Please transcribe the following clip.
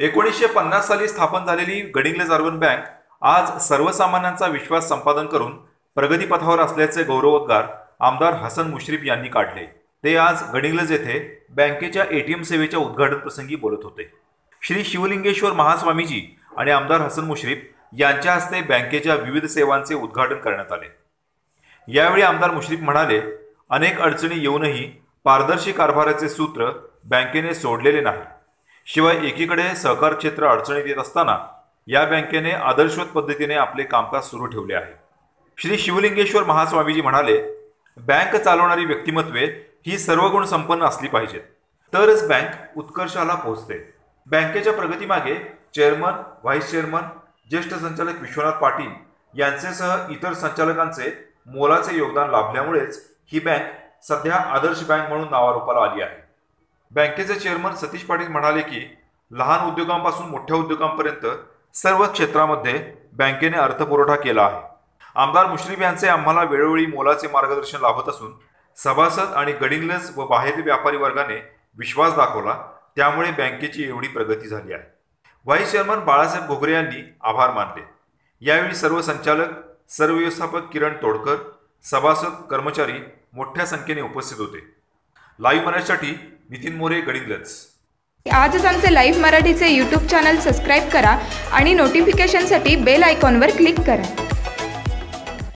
एकोणीसशे पन्नास साली स्थापन झालेली गडिंग्लज अर्बन बँक आज सर्वसामान्यांचा विश्वास संपादन करून प्रगतीपथावर असल्याचे गौरवोद्गार आमदार हसन मुश्रीफ यांनी काढले. ते आज गडिंग्लज येथे बँकेच्या एटीएम सेवेच्या उद्घाटन प्रसंगी बोलत होते. श्री शिवलिंगेश्वर महास्वामीजी आणि आमदार हसन मुश्रीफ यांच्या हस्ते बँकेच्या विविध सेवांचे उद्घाटन करण्यात आले. यावेळी आमदार मुश्रीफ म्हणाले अनेक अडचणी येऊनही पारदर्शी कारभाराचे सूत्र बँकेने सोडलेले नाही. शिवाय एकीकडे सहकार क्षेत्र अडचणीत येत असताना या बँकेने आदर्शवत पद्धतीने आपले कामकाज सुरू ठेवले आहे. श्री शिवलिंगेश्वर महास्वामीजी म्हणाले बँक चालवणारी व्यक्तिमत्वे ही सर्व गुण संपन्न असली पाहिजेत. तरच बँक उत्कर्षाला पोहोचते. बँकेच्या प्रगतीमागे चेअरमन व्हाईस चेअरमन ज्येष्ठ संचालक विश्वनाथ पाटील यांचेसह इतर संचालकांचे मोलाचे योगदान लाभल्यामुळेच ही बँक सध्या आदर्श बँक म्हणून नावारूपाला आली आहे. बँकेचे चेअरमन सतीश पाटील म्हणाले की लहान उद्योगांपासून मोठ्या उद्योगांपर्यंत सर्व क्षेत्रामध्ये बँकेने अर्थपुरवठा केला आहे. आमदार मुश्रीफ यांचे आम्हाला वेळोवेळी मोलाचे मार्गदर्शन लाभत असून सभासद आणि गडिंग्लज व बाहेरील व्यापारी वर्गाने विश्वास दाखवला त्यामुळे बँकेची एवढी प्रगती झाली आहे. व्हाईस चेअरमन बाळासाहेब घोगरे यांनी आभार मानले. यावेळी सर्व संचालक सर्व व्यवस्थापक किरण तोडकर सभासद कर्मचारी मोठ्या संख्येने उपस्थित होते. लाईव्ह मराठीसाठी नितीन मोरे गडिंग्लज आजच आमचे लाईव्ह मराठीचे यूट्यूब चॅनल सबस्क्राईब करा आणि नोटिफिकेशनसाठी बेल आयकॉनवर क्लिक करा.